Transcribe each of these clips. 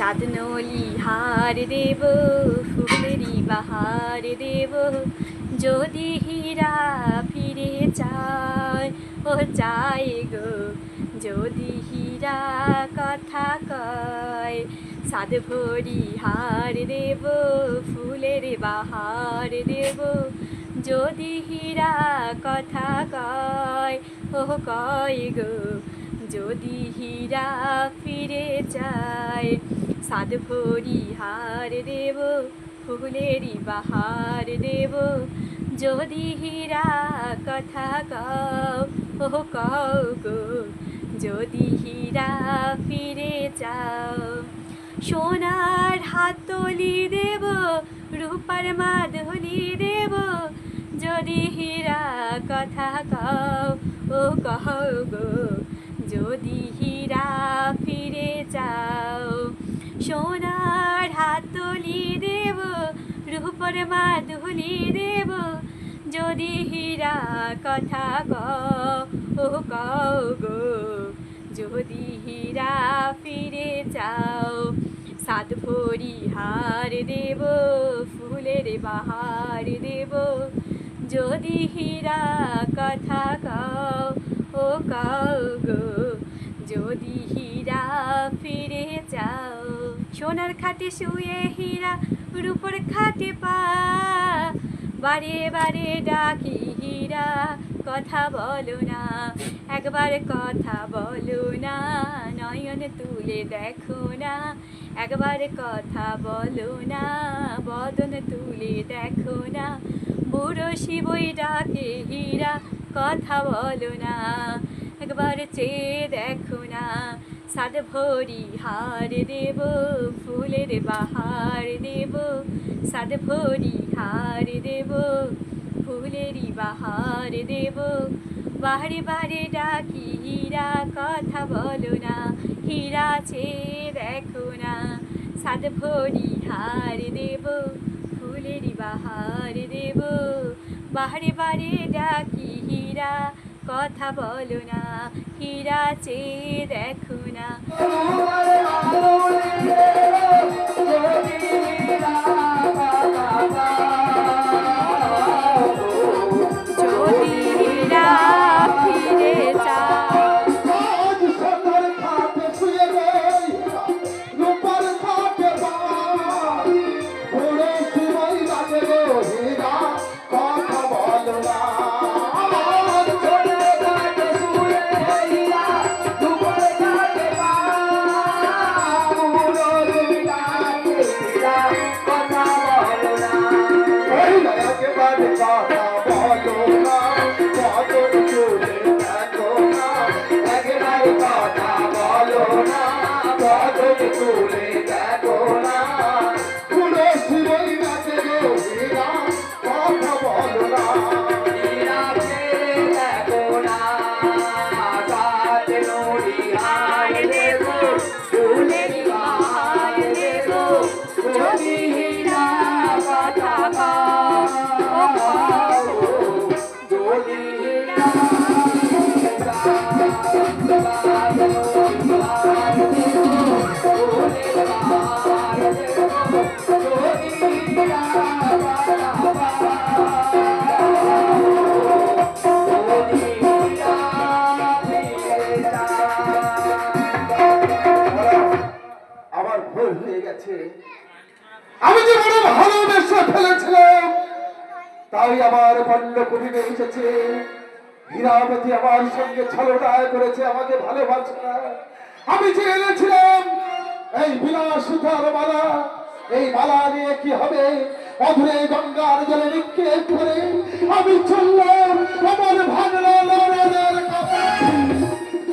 সাদনলি হার দেব, ফুলেরি বাহার দেব। যদি হীরা ফিরে চায়, ও চাই গো, যদি হীরা কথা কয় সাদ ভরি হার দেব, ফুলের বাহার দেব। যদি হীরা কথা কয়, ও কয় গো, যদি হীরা ফিরে যায় সাদ ভরি হার দেব, ফুলেরই বাহার দেব। যদি হীরা কথা কও ও কও গো, যদি হীরা ফিরে যাও সোনার হাতলি দেব, রূপার মাধুলি দেব। যদি হীরা কথা কও ও কও গো, যদি হীরা ফিরে যাও সোনার হাতলি দেব রূপর মাধুলি দেব। যদি হীরা কথা কও, ও কও গো, যদি হীরা ফিরে যাও সাত ভরি হার দেব, ফুলের বাহার দেব। যদি হীরা কথা কও, ও কও গো, যদি হীরা ফিরে যাও সোনার খাটে শুয়ে হীরা, রূপর খাটে পা। বারে বারে ডাকি হীরা, কথা বলো না, একবার কথা বলো না, নয়ন তুলে দেখো না, একবার কথা বলো না, বদন তুলে দেখো না, বুড়ো শিবই ডাকে হীরা, কথা বলো না, একবার চেয়ে দেখো না সাদ ভরি হার দেব, ফুলের বাহার দেব। সাদ ভরি হার দেব, ফুলেরই বাহার দেব। বাহারে বারে ডাকি, হীরা, কথা বলো না। হীরা চেয়ে দেখো না। সাদ ভরি হার দেব, ফুলেরই বাহার দেব। বাহারে বারে ডাকি, হীরা কথা বলো না হীরা চেয়ে দেখো না। তাই আমার পণ্য কুটিরে এসেছে। হীরাবতী আমার সঙ্গে ছলটায় করেছে আমাকে ভালোবাসে। না আমি যে এনেছিলাম এই বিলাস সুতার মালা এই মালা নিয়ে কি হবে? অধুরে গঙ্গার জলে নিক্ষেপ করে আমি চললাম আমার ভাগনা লড়াদের কাছে।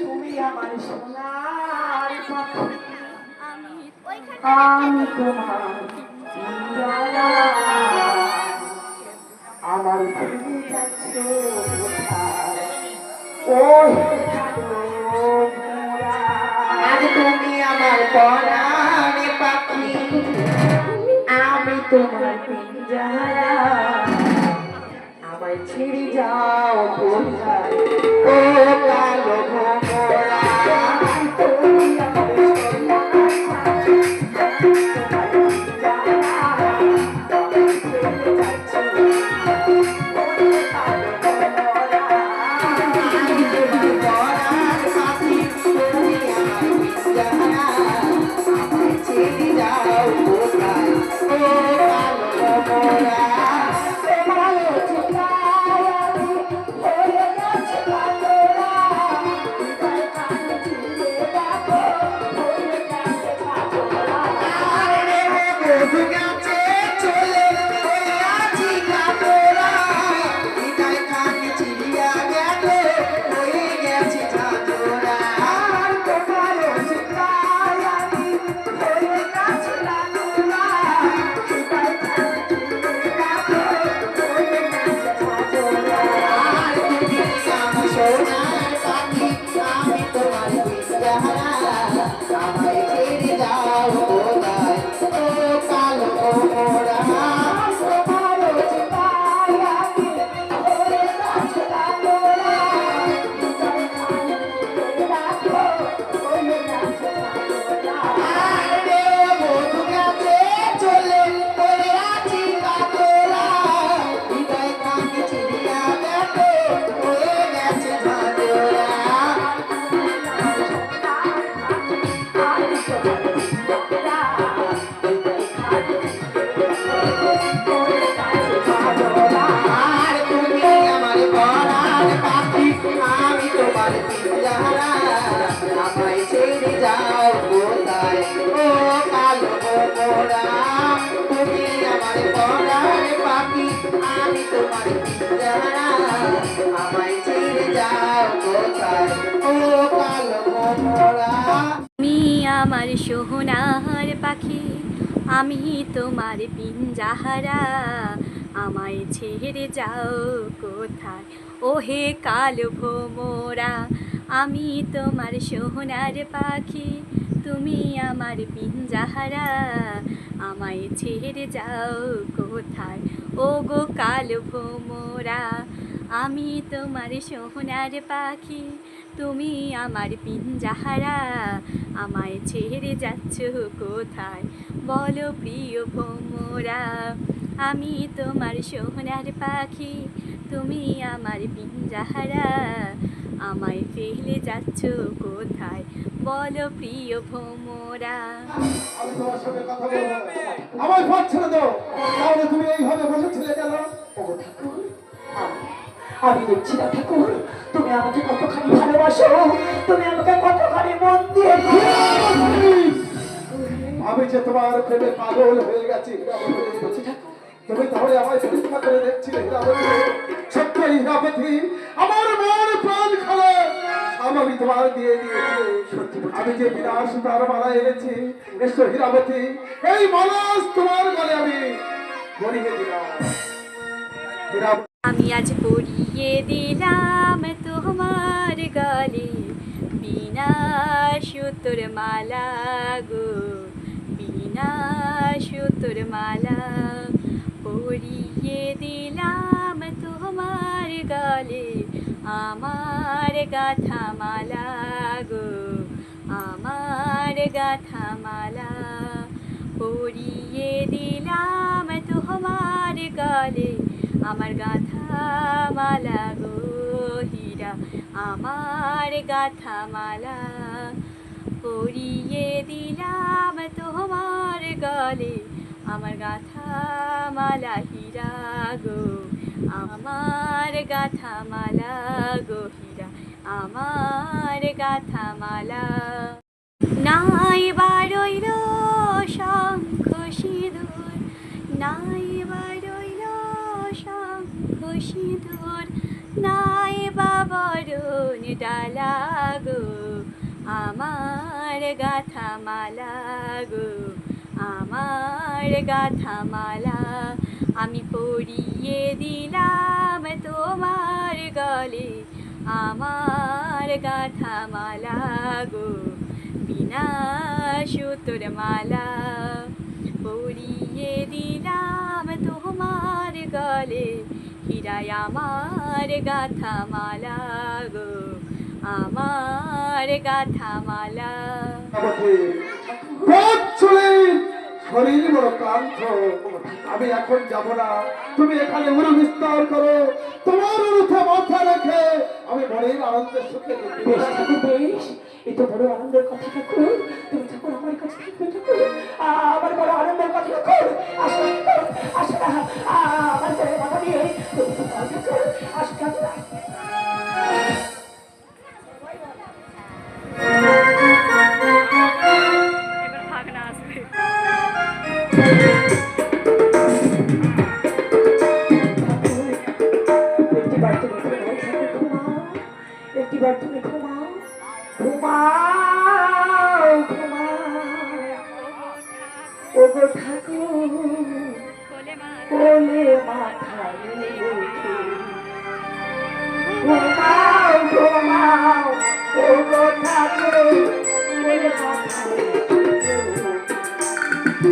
তুমি আমার সোনার পাখি আমি আমি তোমার। আমার তুমি আমার পরাণে পাখি। আমি তোমার আমায় ছেড়ে যাও ও কালো আমার সোহনার পাখি, আমি তোমার পিঞ্জাহারা আমায় ছেড়ে যাও কোথায়? ওহে কালো ভোমরা, আমি তোমার সোহনার পাখি, তুমি আমার পিঞ্জাহারা আমায় ছেড়ে যাও কোথায়? ও গো কালো ভোমরা, আমি তোমার সোহনার পাখি, তুমি আমার পিঞ্জাহারা আমায় ছেড়ে যাচ্ছ কোথায়? বলো প্রিয় ভোমরা, আমি তোমার সোহনার পাখি, তুমি আমার পিঞ্জাহারা আমায় ফেলে যাচ্ছ কোথায়? বলো প্রিয় ভোমরা। আমি তোমার সঙ্গে কথা বলব। আমার পথ ছেড়ে দাও। তাহলে তুমি এইভাবে বসেছিলে কেন? ও ঠাকুর আমি আমি দেখছি না ঠাকুর তুমি আমাকে কতখানি ভালোবাসো তুমি আমাকে কতখানি মন দিয়ে আমি যে তোমার প্রেমে পাগল হয়ে গেছি তুমি তাহলে আমায় পরীক্ষা করে দেখছিলে হীরাবতী আমার মন প্রাণ খেলে। আমি তোমার দিয়ে দিয়েছি। আমি যে বিনাশ তার মালা এনেছি এসো হীরাবতী এই মালাস তোমার গলে আমি গড়িয়ে দিলাম। আমি আজ পরিয়ে দিলাম তোমার গলে। বিনা সুতোর মালা গো বিনা সুতোর মালা। পরিয়ে দিলাম তোমার গলে। আমার গাথা মালা গো, আমার গাথা মালা পরিয়ে দিলাম তোমার গলে, আমার গাথা মালা গো হীরা, আমার গাথা মালা পরিয়ে দিলাম তোমার গলে আমার গাথা মালা হীরা গো, আমার গাথা মালা গো হীরা, আমার গাথা মালা। নাই বারইল শঙ্খ সিঁদুর, নাই বারইল শঙ্খ সিঁদুর, নাই বাবরণ ডালা গো, আমার গাথা মালা গো। আমার গাথা মালা আমি পরিয়ে দিলাম তোমার গলে। আমার গাথা মালা গো, বিনা সুতোর মালা। পরিয়ে দিলাম তোমার গলে, হীরায় আমার গাথা মালা গো, আমার গাথা মালা। শরীর বড় ক্লান্ত আমি এখন যাব না। তুমি এখানে উরু বিস্তার করো। তোমার উঠে মাথা রেখে আমি মনের আনন্দের সুখে বেশ বেশ। বড় আনন্দের কথা তুমি ঠাকুর কোলে মাথায় রেখে ঘুমাও ঘুমাও ওগো ঠাকুর কোলে মাথায়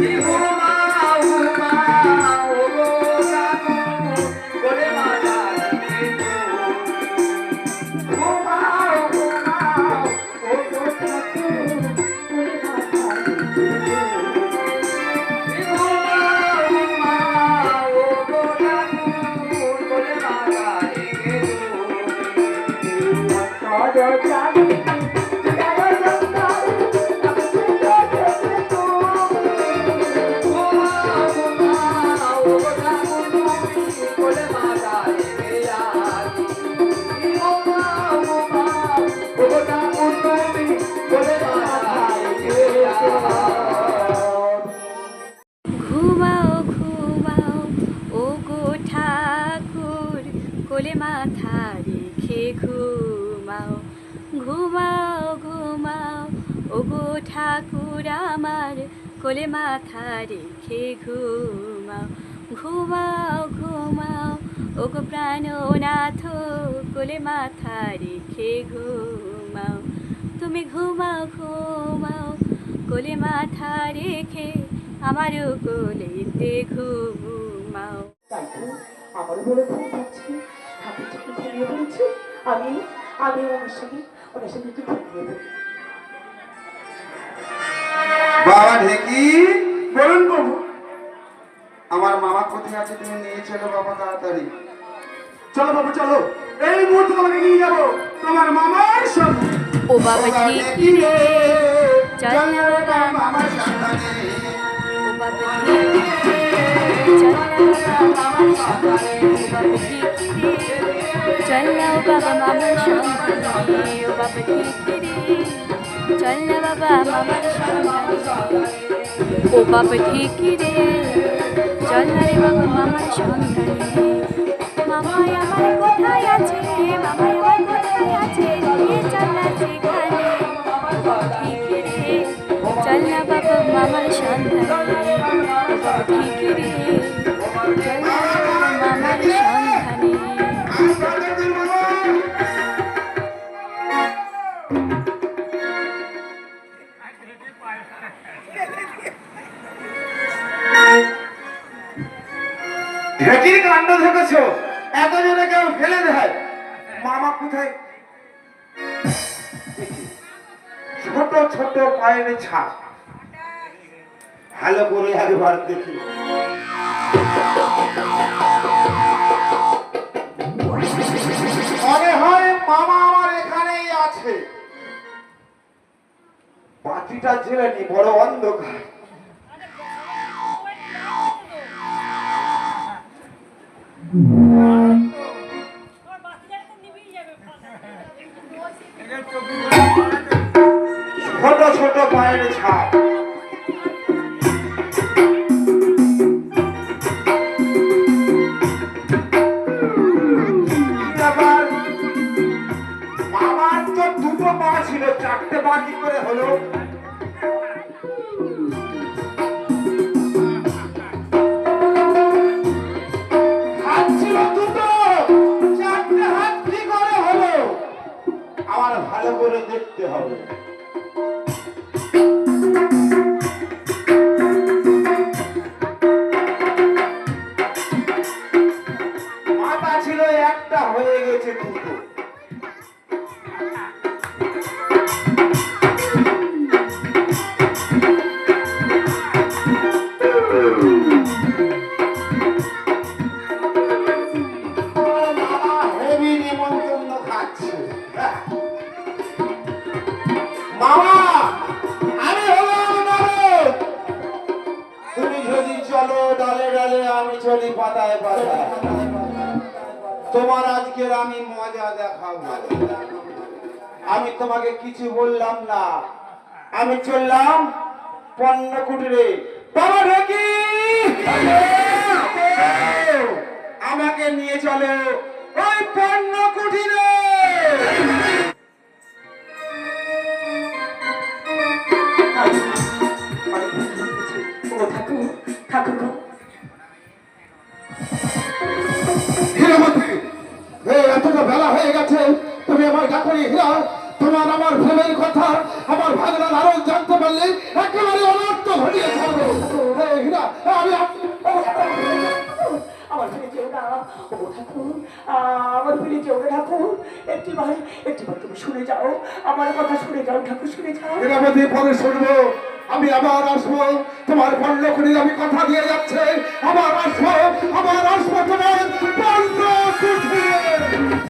রেখে ঘুমাও ঘুমাও ঘুমাও। ও গো ঠাকুর আমার, কোলে মাথা রেখে ঘুমাও। ঘুমাও ঘুমাও। ওগো প্রাণনাথ, কোলে মাথা রেখে ঘুমাও। তুমি ঘুমাও ঘুমাও। কোলে মাথা রেখে আমারও কোলেতে ঘুমাও। আমারও বলে থাকছি হাতে বলছি। আমি আমি ওনার সঙ্গে ওনার সঙ্গে একটু ঘুমিয়ে পড়ি বাবা ঢেকি? বলুন প্রভু। আমার মামা কোথায় আছে তুমি নিয়ে চলো বাবা তাড়াতাড়ি। চলো বাবু চলো। এই মুহূর্তে তোমাকে নিয়ে যাব তোমার মামার সঙ্গে। ও বাবা ঢেকি। রে চল বাবা। মামার সন্ধানে ও বাবা ঢেকি। মামার সন্ধানে ও বাবা ঢেকি রে চল না বাবা মামার সন্ধানে ও বাবা ঢেকি রে চল না রে বাবা মামার সন্ধানে মামাই আমার কোথায় আছে মামাই আমার কোথায় আছে চল না রে বাবা মামার বাবা, ঠিক বাতিটা জেলেনি বড় অন্ধকার। ছোট ছোট পায়ের ছাপ। দুটো ছিল চারটে কি করে হলো? মাথা ছিল একটা হয়ে গেছে দুটো। তোমার আজকের আমি মজা দেখাবো। আমি তোমাকে কিছু বললাম না। আমি চললাম পণ্য কুটিরে আমাকে নিয়ে চলো ওই পণ্য কুটিরে হয়ে গেছে। তুমি আমার গাঁথরি হিরা, তোমার আমার প্রেমের কথা, আমার ভাগনা আরও জানতে পারলে একেবারে অনর্থ ঘটিয়ে ছাড়বো। আমি আমার ও আমার ভাই তুমি শুনে যাও। আমার কথা শুনে যাও, ঠাকুর, শুনে যাও। শুনব। আমি আবার আসব। তোমার পল্লকুড়ির আমি কথা দিয়ে যাচ্ছে। আবার আসব আবার আসব তোমার